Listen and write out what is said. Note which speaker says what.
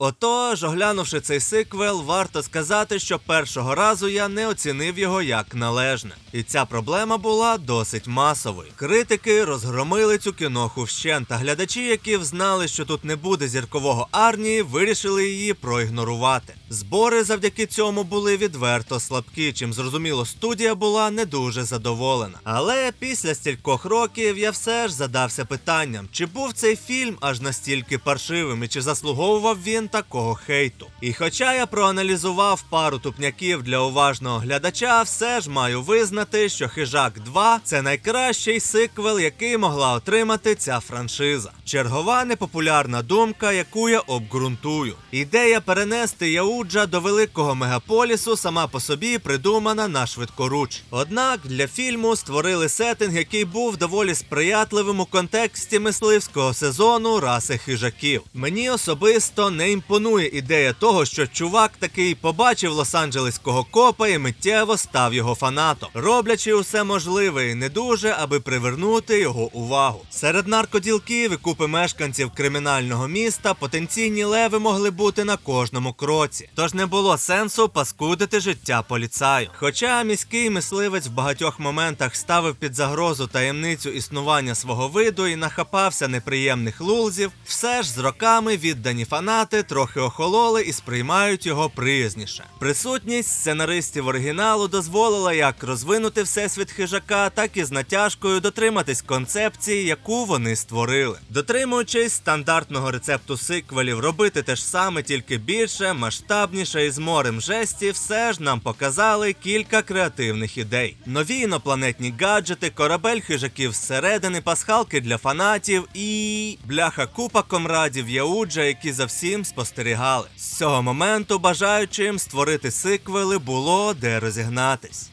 Speaker 1: Отож, оглянувши цей сиквел, варто сказати, що першого разу я не оцінив його як належне. І ця проблема була досить масовою. Критики розгромили цю кіноху вщент, а глядачі, які взнали, що тут не буде зіркового арнії, вирішили її проігнорувати. Збори завдяки цьому були відверто слабкі, чим зрозуміло, студія була не дуже задоволена. Але після стількох років я все ж задався питанням, чи був цей фільм аж настільки паршивим і чи заслуговував він такого хейту. І хоча я проаналізував пару тупняків для уважного глядача, все ж маю визнати, що Хижак 2 це найкращий сиквел, який могла отримати ця франшиза. Чергова непопулярна думка, яку я обґрунтую. Ідея перенести Яуджа до великого мегаполісу сама по собі придумана на швидкоруч. Однак для фільму створили сеттинг, який був доволі сприятливим у контексті мисливського сезону раси хижаків. Мені особисто не імпонує ідея того, що чувак такий побачив лос-анджелеського копа і миттєво став його фанатом, роблячи усе можливе і не дуже, аби привернути його увагу. Серед наркоділків і купи мешканців кримінального міста потенційні леви могли бути на кожному кроці. Тож не було сенсу паскудити життя поліцаю. Хоча міський мисливець в багатьох моментах ставив під загрозу таємницю існування свого виду і нахапався неприємних лулзів, все ж з роками віддані фанати трохи охололи і сприймають його приязніше. Присутність сценаристів оригіналу дозволила як розвинути всесвіт хижака, так і з натяжкою дотриматись концепції, яку вони створили. Дотримуючись стандартного рецепту сиквелів, робити те ж саме, тільки більше, масштабніше і з морем жесті, все ж нам показали кілька креативних ідей. Нові інопланетні гаджети, корабель хижаків зсередини, пасхалки для фанатів і бляха купа комрадів Яуджа, які за всім спостерігали. З цього моменту бажаючим створити сиквели було де розігнатись.